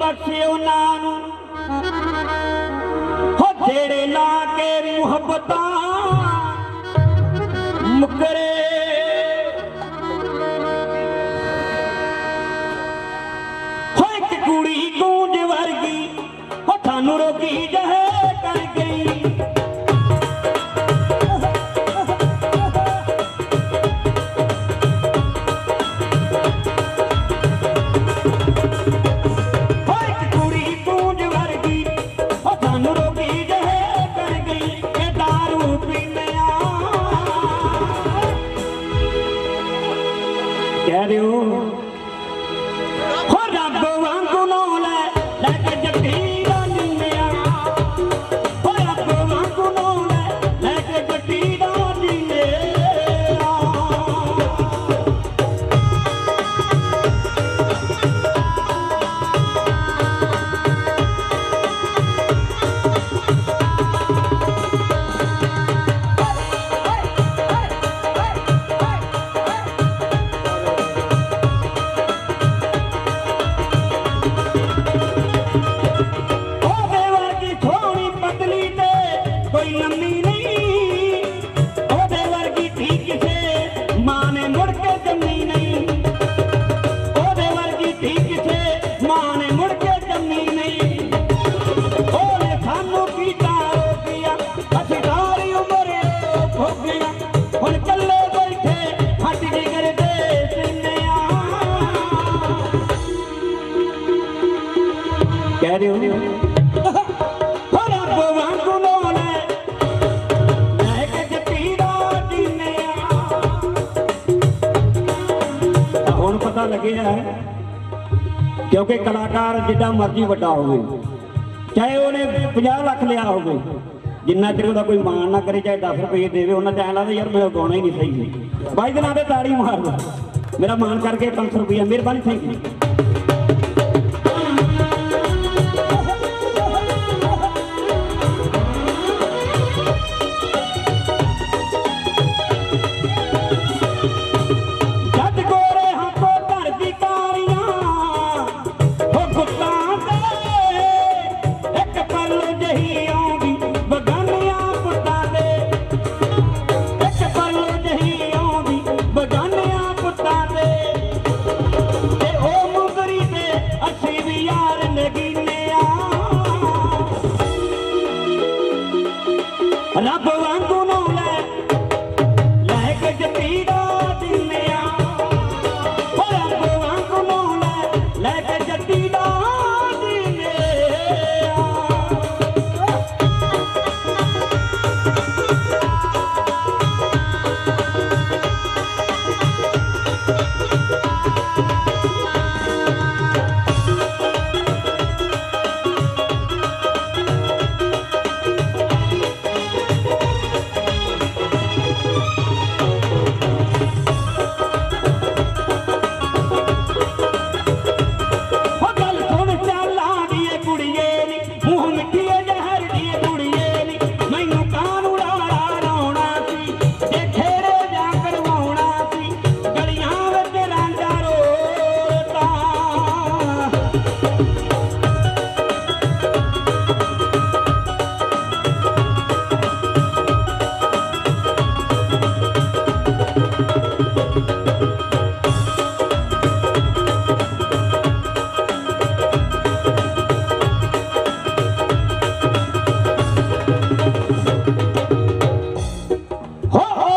बसे न हबतां 留 ਲੱਗੇ ਜਾਣਾ ਕਿਉਂਕਿ ਕਲਾਕਾਰ ਜਿੱਦਾਂ ਮਰਜ਼ੀ ਵੱਡਾ ਹੋਵੇ, ਚਾਹੇ ਉਹਨੇ 50 ਲੱਖ ਲਿਆ ਹੋਵੇ, ਜਿੰਨਾ ਚਿਰ ਉਹਦਾ ਕੋਈ ਮਾਣ ਨਾ ਕਰੇ, ਚਾਹੇ 10 ਰੁਪਏ ਦੇਵੇ, ਉਹਨਾਂ ਟਾਈਮ ਲੱਗਦਾ ਯਾਰ ਮੇਰਾ ਗਾਉਣਾ ਹੀ ਨਹੀਂ ਸਹੀ। ਬਾਈ ਦਿਨਾਂ ਦੇ ਤਾੜੀ ਮਾਰ ਮੇਰਾ ਮਾਣ ਕਰਕੇ 500 ਰੁਪਏ ਮਿਹਰਬਾਨੀ ਥੈਂਕ ਯੂ Ha ha!